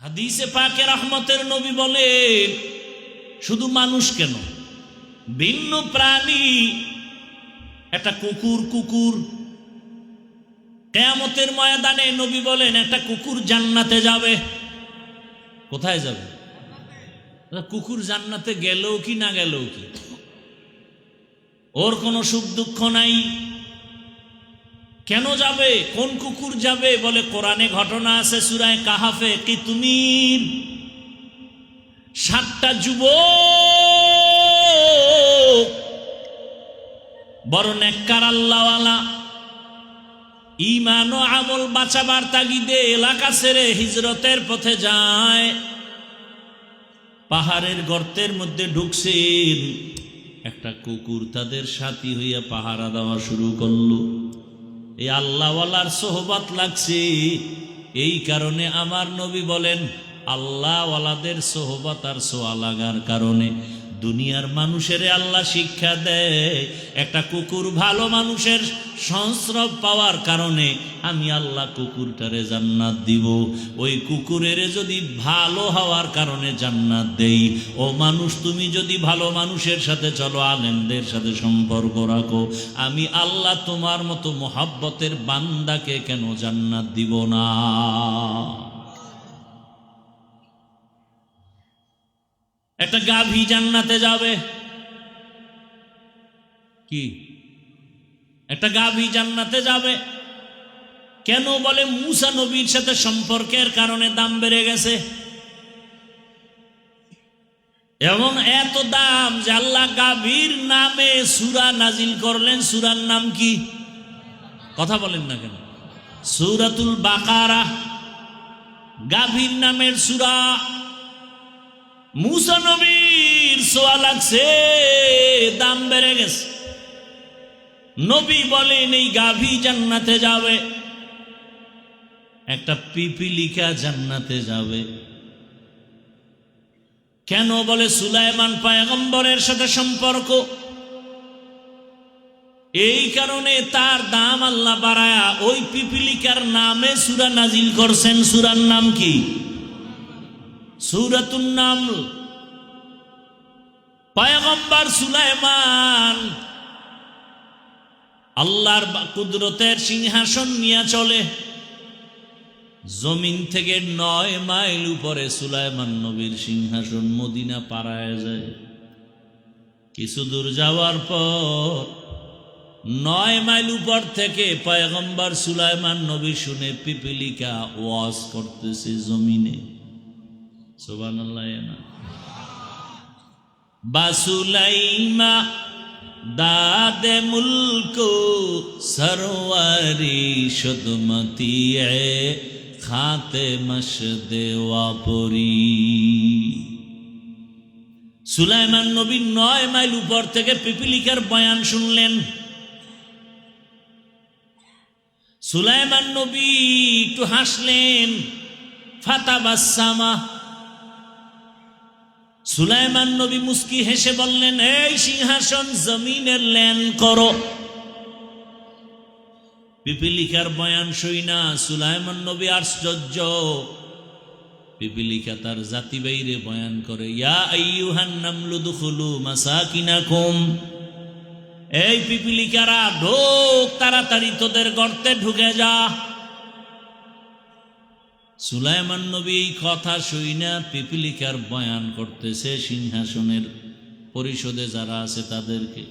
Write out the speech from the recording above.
হাদিসে পাকে রহমতের নবী বলেন শুধু মানুষ কেন? ভিন্ন প্রাণী, একটা কুকুর কুকুর। কেয়ামতের ময়দানে নবী বলেন, একটা কুকুর জান্নাতে যাবে। কোথায় যাবে? কুকুর জান্নাতে গেলেও কি, না গেলেও কি? ওর কোনো সুখ দুঃখ নাই। কেন যাবে? কোন কুকুর যাবে? বলে কোরআনে ঘটনা আছে সুরায় কাহাফে। কি তুমি? সাতটা যুব বড় নেককার আল্লাহওয়ালা। ইমান ও আমল বাঁচাবার তাগিদে এলাকা ছেড়ে হিজরতের পথে যায়। পাহাড়ের গর্তের মধ্যে ঢুকছেন। একটা কুকুর তাদের সাথী হইয়া পাহারা দেওয়া শুরু করল। এই আল্লাহওয়ালার সোহবত লাগছে। এই কারণে আমার নবী বলেন, আল্লাহওয়ালাদের সোহবাত আর সোয়া লাগার কারণে দুনিয়ার মানুষের আল্লাহ শিক্ষা দেয়। একটা কুকুর ভালো মানুষের সংস্রব পাওয়ার কারণে আমি আল্লাহ কুকুরটারে জান্নাত দিব। ওই কুকুরের যদি ভালো হওয়ার কারণে জান্নাত দেই। ও মানুষ, তুমি যদি ভালো মানুষের সাথে চলো, আলেমদের সাথে সম্পর্ক রাখো। আমি আল্লাহ তোমার মতো মোহাব্বতের বান্দাকে কেন জান্নাত দিব না? একটা গাভী জান্নাতে যাবে। কি? একটা গাভী জান্নাতে যাবে। কেন বলে মুসা নবীর সাথে সম্পর্কের কারণে দাম বেড়ে গেছে? এবং এত দাম যে আল্লাহ গাভীর নামে সুরা নাজিল করলেন। সুরার নাম কি? কথা বলেন না কেন? সুরাতুল বাকারা। গাভীর নামের সুরা মুসা নবীর সোয়া লাগছে দাম বেড়ে গেছে। নবী বলেন, এই গাভী জান্নাতে যাবে। একটা পিপিলিকা জান্নাতে যাবে। কেন বলে, সুলাইমান পায়গম্বরের সাথে সম্পর্ক? এই কারণে তার দাম আল্লাহ বাড়ায়া ওই পিপিলিকার নামে সুরা নাজিল করছেন। সুরার নাম কি? সুরাতুন নাম। পায়গম্বর সুলাইমান আল্লাহর কুদরতের সিংহাসন নিয়ে চলে। জমিন থেকে নয় মাইল উপরে সুলাইমান নবীর সিংহাসন মদিনা পাড়ায় যায়। কিছু দূর যাওয়ার পর নয় মাইল উপর থেকে পয়গম্বর সুলাইমান নবী শুনে পিপিলিকা ওয়াজ করতেছে জমিনে। বাসুলাইমা দাদে মুলক, সরওয়ারি শুদমতি খাতে মশ দেওয়াপরি সুলাইমান নবী নয় মাইল উপর থেকে পিপিলিকার বয়ান শুনলেন। সুলাইমান নবী একটু হাসলেন ফাতা বাসামা সুলাইমান নবী মুস্কি হেসে বললেন, এই সিংহাসন জমিনের ল্যান করো। পিপিলিকার বয়ান সই না, সুলাইমান নবী আশ্চর্য। পিপিলিকা তার জাতি বাইরে বয়ান করে, ইয়া এই পিপিলিকারা ঢোক, তাড়াতাড়ি তোদের গর্তে ঢুকে যা। সুলাইমান নবী এই কথা শুই না পিপিলিকার বয়ান করতেছে সিংহাসনের পরিষদে যারা আছে তাদেরকে।